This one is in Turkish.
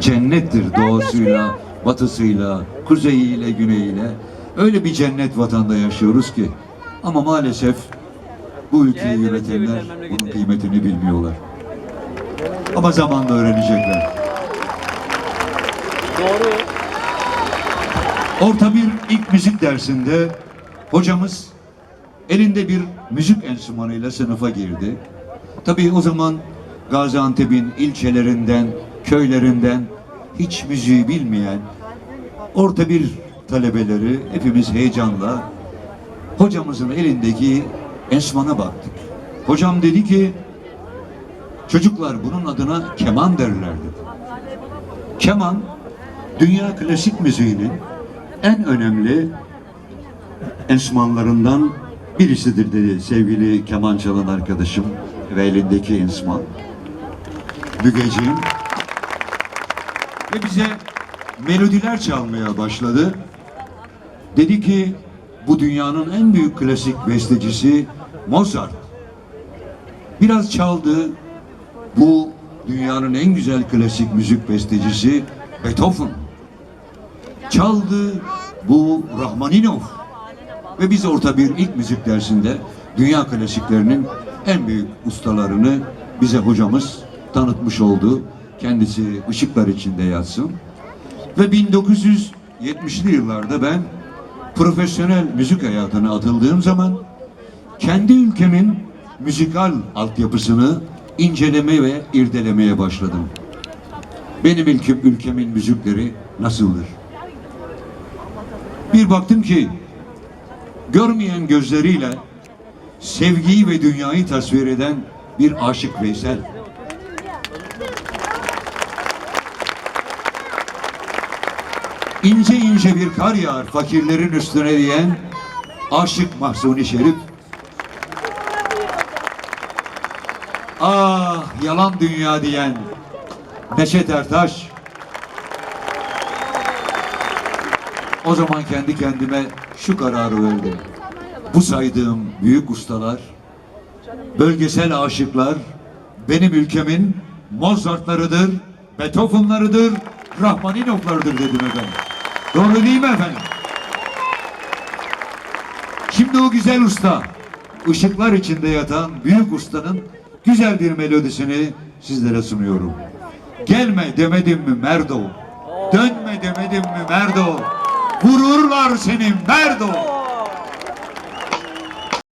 cennettir doğusuyla, batısıyla, kuzeyiyle, güneyiyle. Öyle bir cennet vatanda yaşıyoruz ki. Ama maalesef bu ülkeyi yönetenler bunun kıymetini bilmiyorlar. Ama zamanla öğrenecekler. Doğru. Orta bir ilk müzik dersinde hocamız elinde bir müzik enstrümanıyla sınıfa girdi. Tabii o zaman Gaziantep'in ilçelerinden, köylerinden hiç müziği bilmeyen orta bir talebeleri hepimiz heyecanla hocamızın elindeki enstrümana baktık. Hocam dedi ki çocuklar bunun adına keman derler dedi. Keman dünya klasik müziğinin en önemli enstrümanlarından birisidir dedi sevgili keman çalan arkadaşım ve elindeki enstrüman. Mügeciğim. Ve bize melodiler çalmaya başladı. Dedi ki bu dünyanın en büyük klasik bestecisi Mozart. Biraz çaldı. Bu dünyanın en güzel klasik müzik bestecisi Beethoven. Çaldı bu Rahmaninov. Ve biz orta bir ilk müzik dersinde dünya klasiklerinin en büyük ustalarını bize hocamız tanıtmış oldu. Kendisi ışıklar içinde yatsın. Ve 1970'li yıllarda ben profesyonel müzik hayatına atıldığım zaman kendi ülkemin müzikal altyapısını inceleme ve irdelemeye başladım. Benim ülkem, ülkemin müzikleri nasıldır? Bir baktım ki görmeyen gözleriyle sevgiyi ve dünyayı tasvir eden bir aşık Veysel. İnce ince bir kar yağar fakirlerin üstüne diyen aşık Mahsuni Şerif. Ah yalan dünya diyen Neşet Ertaş. O zaman kendi kendime şu kararı verdim. Bu saydığım büyük ustalar, bölgesel aşıklar benim ülkemin Mozart'larıdır, Beethoven'larıdır, Rahmaninov'larıdır dedim efendim. Doğru değil mi efendim? Şimdi o güzel usta, ışıklar içinde yatan büyük ustanın güzel bir melodisini sizlere sunuyorum. Gelme demedim mi Merdo? Dönme demedim mi Merdo? Vururlar seni Merdo!